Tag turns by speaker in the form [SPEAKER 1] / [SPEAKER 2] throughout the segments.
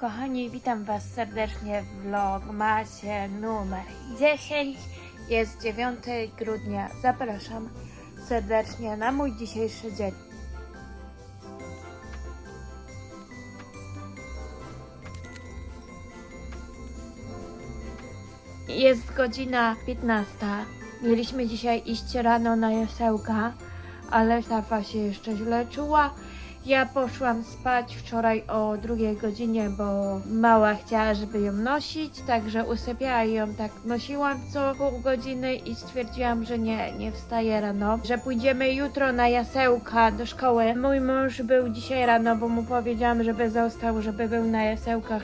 [SPEAKER 1] Kochani, witam Was serdecznie w vlogmasie numer 10. Jest 9 grudnia. Zapraszam serdecznie na mój dzisiejszy dzień. Jest godzina 15. Mieliśmy dzisiaj iść rano na jasełka, ale Safa się jeszcze źle czuła. Ja poszłam spać wczoraj o drugiej godzinie, bo mała chciała, żeby ją nosić, także usypiała i ją tak nosiłam co pół godziny i stwierdziłam, że nie, nie wstaję rano, że pójdziemy jutro na jasełka do szkoły. Mój mąż był dzisiaj rano, bo mu powiedziałam, żeby został, żeby był na jasełkach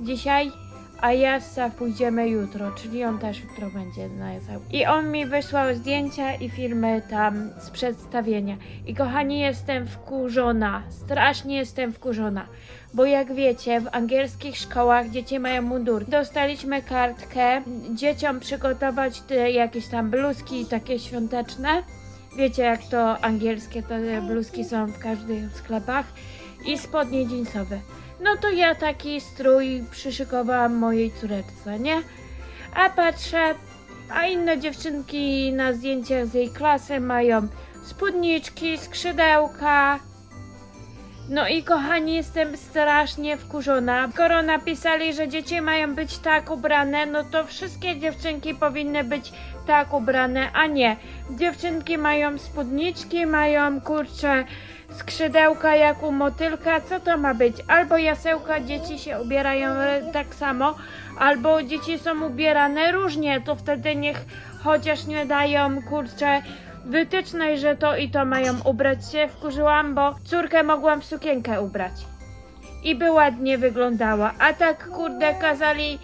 [SPEAKER 1] dzisiaj. A ja pójdziemy jutro, czyli on też jutro będzie na. I on mi wysłał zdjęcia i filmy tam z przedstawienia. I kochani, jestem wkurzona, strasznie jestem wkurzona. Bo jak wiecie, w angielskich szkołach dzieci mają mundur. Dostaliśmy kartkę dzieciom przygotować te jakieś tam bluzki takie świąteczne. Wiecie jak to angielskie, te bluzki są w każdych sklepach. I spodnie jeansowe. No to ja taki strój przyszykowałam mojej córeczce, nie? A patrzę, a inne dziewczynki na zdjęciach z jej klasy mają spódniczki, skrzydełka. No i kochani, jestem strasznie wkurzona. Skoro napisali, że dzieci mają być tak ubrane, no to wszystkie dziewczynki powinny być tak ubrane, a nie. Dziewczynki mają spódniczki, mają kurcze skrzydełka jak u motylka. Co to ma być? Albo jasełka dzieci się ubierają e, tak samo, albo dzieci są ubierane różnie. To wtedy niech chociaż nie dają kurcze wytycznej, że to i to mają ubrać się. Wkurzyłam, bo córkę mogłam w sukienkę ubrać. I by ładnie wyglądała. A tak kurde kazali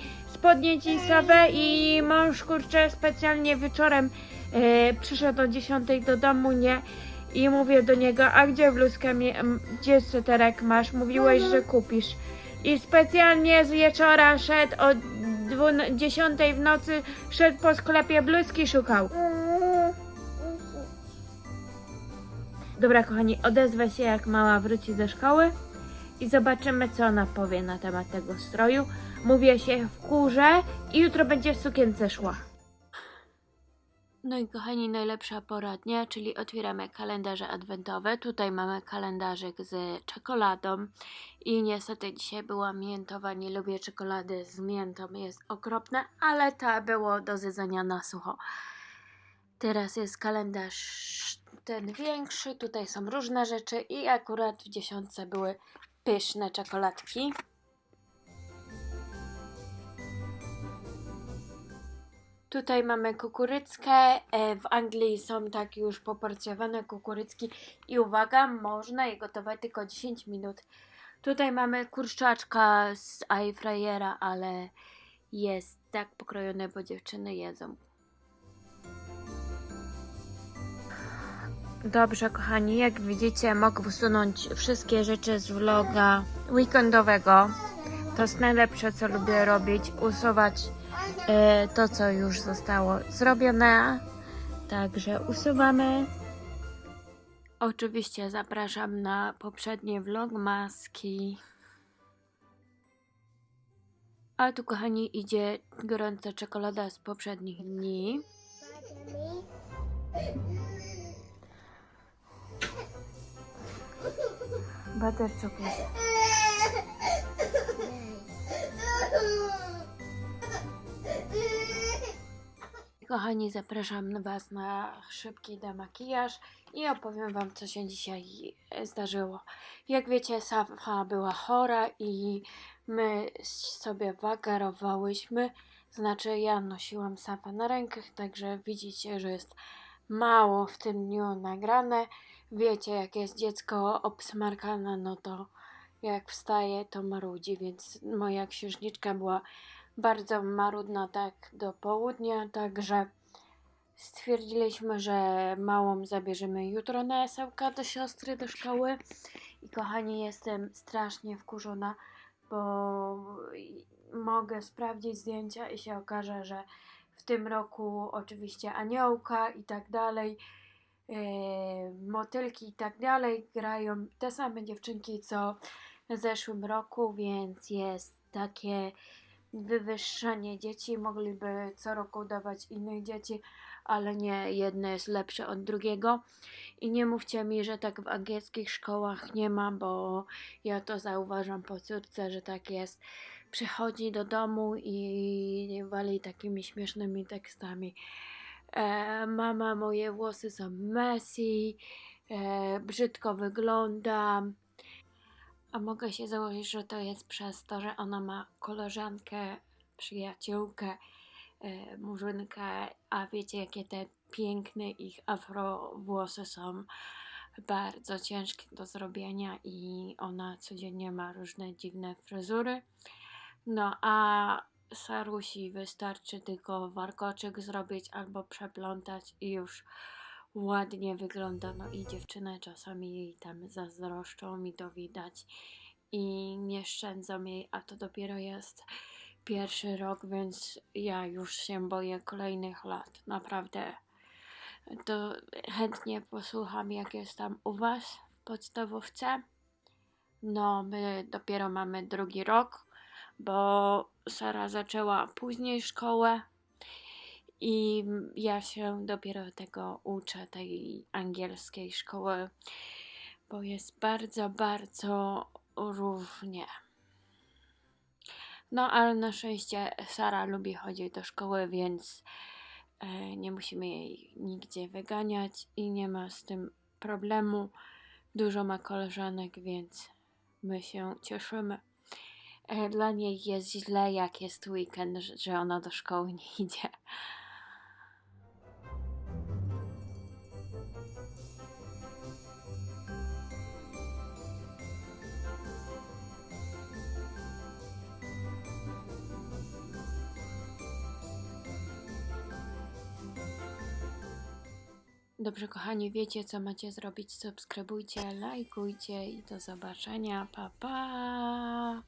[SPEAKER 1] spodnie jeansowe i mąż kurczę specjalnie wieczorem e, przyszedł o 10 do domu, nie? I mówię do niego, a gdzie bluzkę, mi- gdzie sweterek masz? Mówiłeś, że kupisz. I specjalnie z wieczora szedł o 10 w nocy, szedł po sklepie bluzki szukał. Dobra, kochani, odezwę się jak mała wróci ze szkoły i zobaczymy, co ona powie na temat tego stroju. Mówię się w kurze i jutro będzie w sukience szła. No i kochani, najlepsza pora dnia, czyli otwieramy kalendarze adwentowe. Tutaj mamy kalendarzyk z czekoladą i niestety dzisiaj była miętowa. Nie lubię czekolady z miętą, jest okropne, ale ta było do zjedzenia na sucho. Teraz jest kalendarz ten większy, tutaj są różne rzeczy i akurat w dziesiątce były pyszne czekoladki. Tutaj mamy kukuryckę. e, W Anglii są tak już poporcjowane kukurycki i uwaga, można je gotować tylko 10 minut. Tutaj mamy kurczaczka z airfryera, ale jest tak pokrojone, bo dziewczyny jedzą. Dobrze, kochani, jak widzicie, mogę usunąć wszystkie rzeczy z vloga weekendowego. To jest najlepsze, co lubię robić, usuwać to, co już zostało zrobione. Także usuwamy. Oczywiście zapraszam na poprzednie vlogmaski. A tu, kochani, idzie gorąca czekolada z poprzednich dni. Butter chocolate. Kochani, zapraszam Was na szybki demakijaż i opowiem Wam, co się dzisiaj zdarzyło. Jak wiecie, Safa była chora i my sobie wagarowałyśmy. Znaczy, ja nosiłam Safa na rękach, także widzicie, że jest mało w tym dniu nagrane. Wiecie, jak jest dziecko obsmarkane, no to jak wstaje, to marudzi, więc moja księżniczka była bardzo marudna tak do południa, także stwierdziliśmy, że małą zabierzemy jutro na do siostry do szkoły. I kochani, jestem strasznie wkurzona, bo mogę sprawdzić zdjęcia i się okaże, że w tym roku oczywiście aniołka i tak dalej, e, motylki i tak dalej grają te same dziewczynki, co w zeszłym roku, więc jest takie wywyższenie dzieci. Mogliby co roku dawać innych dzieci, ale nie jedno jest lepsze od drugiego. I nie mówcie mi, że tak w angielskich szkołach nie ma, bo ja to zauważam po córce, że tak jest. Przychodzi do domu i wali takimi śmiesznymi tekstami. E, mama, moje włosy są messy, e, brzydko wyglądam. A mogę się założyć, że to jest przez to, że ona ma koleżankę, przyjaciółkę, e, murzynkę, a wiecie jakie te piękne ich afro włosy są bardzo ciężkie do zrobienia i ona codziennie ma różne dziwne fryzury. No a Sarusi wystarczy tylko warkoczyk zrobić albo przeplątać i już ładnie wygląda. No i dziewczyny czasami jej tam zazdroszczą, mi to widać i nie szczędzą jej, a to dopiero jest pierwszy rok, więc ja już się boję kolejnych lat. Naprawdę. To chętnie posłucham, jak jest tam u Was w podstawówce. No, my dopiero mamy drugi rok, bo Sara zaczęła później szkołę i ja się dopiero tego uczę, tej angielskiej szkoły, bo jest bardzo, bardzo różnie. No, ale na szczęście Sara lubi chodzić do szkoły, więc e, nie musimy jej nigdzie wyganiać i nie ma z tym problemu. Dużo ma koleżanek, więc my się cieszymy. E, Dla niej jest źle, jak jest weekend, że ona do szkoły nie idzie. Dobrze, kochani, wiecie co macie zrobić. Subskrybujcie, lajkujcie i do zobaczenia. Pa, pa!